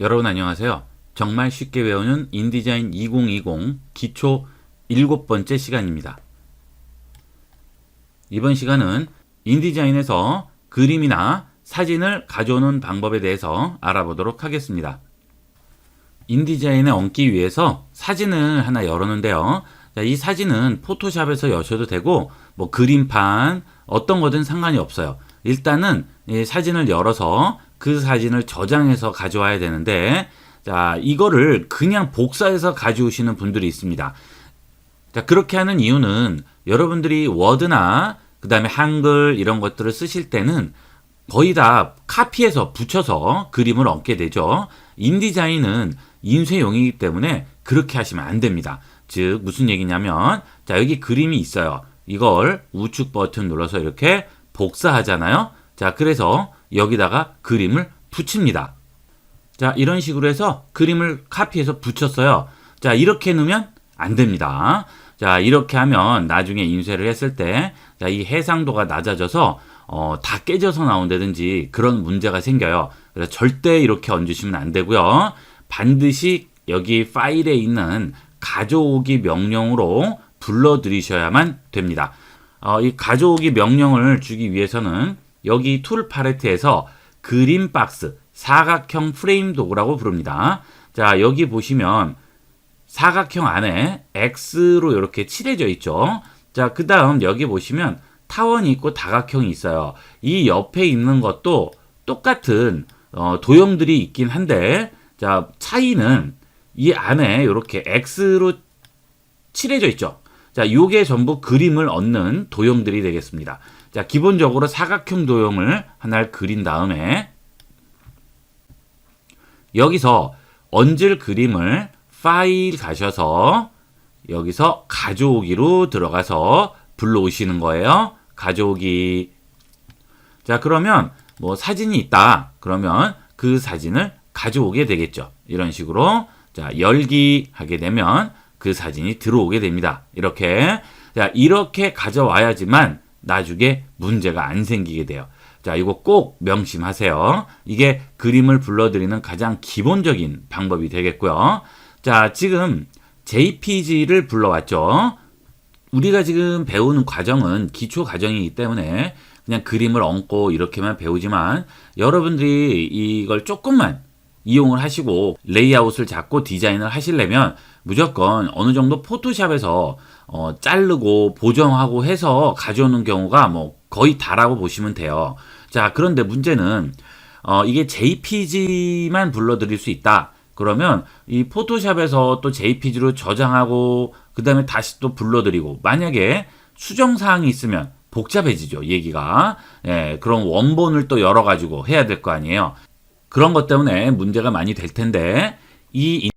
여러분 안녕하세요. 정말 쉽게 배우는 인디자인 2020 기초 일곱 번째 시간입니다. 이번 시간은 인디자인에서 그림이나 사진을 가져오는 방법에 대해서 알아보도록 하겠습니다. 인디자인에 얹기 위해서 사진을 하나 열었는데요. 자, 이 사진은 포토샵에서 여셔도 되고, 뭐 그림판, 어떤 거든 상관이 없어요. 일단은 이 사진을 열어서 그 사진을 저장해서 가져와야 되는데, 자, 이거를 그냥 복사해서 가져오시는 분들이 있습니다. 자, 그렇게 하는 이유는 여러분들이 워드나 그 다음에 한글 이런 것들을 쓰실 때는 거의 다 카피해서 붙여서 그림을 얹게 되죠. 인디자인은 인쇄용이기 때문에 그렇게 하시면 안 됩니다. 즉, 무슨 얘기냐면, 자, 여기 그림이 있어요. 이걸 우측 버튼 눌러서 이렇게 복사하잖아요. 자, 그래서 여기다가 그림을 붙입니다. 자, 이런 식으로 해서 그림을 카피해서 붙였어요. 자, 이렇게 넣으면 안 됩니다. 자, 이렇게 하면 나중에 인쇄를 했을 때, 자, 이 해상도가 낮아져서, 어, 다 깨져서 나온다든지 그런 문제가 생겨요. 그래서 절대 이렇게 얹으시면 안 되고요. 반드시 여기 파일에 있는 가져오기 명령으로 불러들이셔야만 됩니다. 어, 이 가져오기 명령을 주기 위해서는 여기 툴 팔레트에서 그림 박스, 사각형 프레임 도구라고 부릅니다. 자, 여기 보시면 사각형 안에 X로 이렇게 칠해져 있죠. 자, 그 다음 여기 보시면 타원이 있고 다각형이 있어요. 이 옆에 있는 것도 똑같은 어, 도형들이 있긴 한데, 자, 차이는 이 안에 이렇게 X로 칠해져 있죠. 자, 요게 전부 그림을 얻는 도형들이 되겠습니다. 자, 기본적으로 사각형 도형을 하나를 그린 다음에 여기서 얹을 그림을 파일 가셔서 여기서 가져오기로 들어가서 불러오시는 거예요. 가져오기. 자, 그러면 뭐 사진이 있다. 그러면 그 사진을 가져오게 되겠죠. 이런 식으로. 자, 열기 하게 되면 그 사진이 들어오게 됩니다. 이렇게. 자, 이렇게 가져와야지만 나중에 문제가 안 생기게 돼요. 자, 이거 꼭 명심하세요. 이게 그림을 불러들이는 가장 기본적인 방법이 되겠고요. 자, 지금 JPG를 불러왔죠. 우리가 지금 배우는 과정은 기초 과정이기 때문에 그냥 그림을 얹고 이렇게만 배우지만 여러분들이 이걸 조금만 이용을 하시고 레이아웃을 잡고 디자인을 하시려면 무조건 어느 정도 포토샵에서 어, 자르고 보정하고 해서 가져오는 경우가 뭐 거의 다라고 보시면 돼요. 자, 그런데 문제는 어, 이게 JPG만 불러드릴 수 있다. 그러면 이 포토샵에서 또 JPG로 저장하고 그 다음에 다시 또 불러드리고 만약에 수정 사항이 있으면 복잡해지죠 얘기가 예 그럼 원본을 또 열어 가지고 해야 될 거 아니에요 그런 것 때문에 문제가 많이 될 텐데 이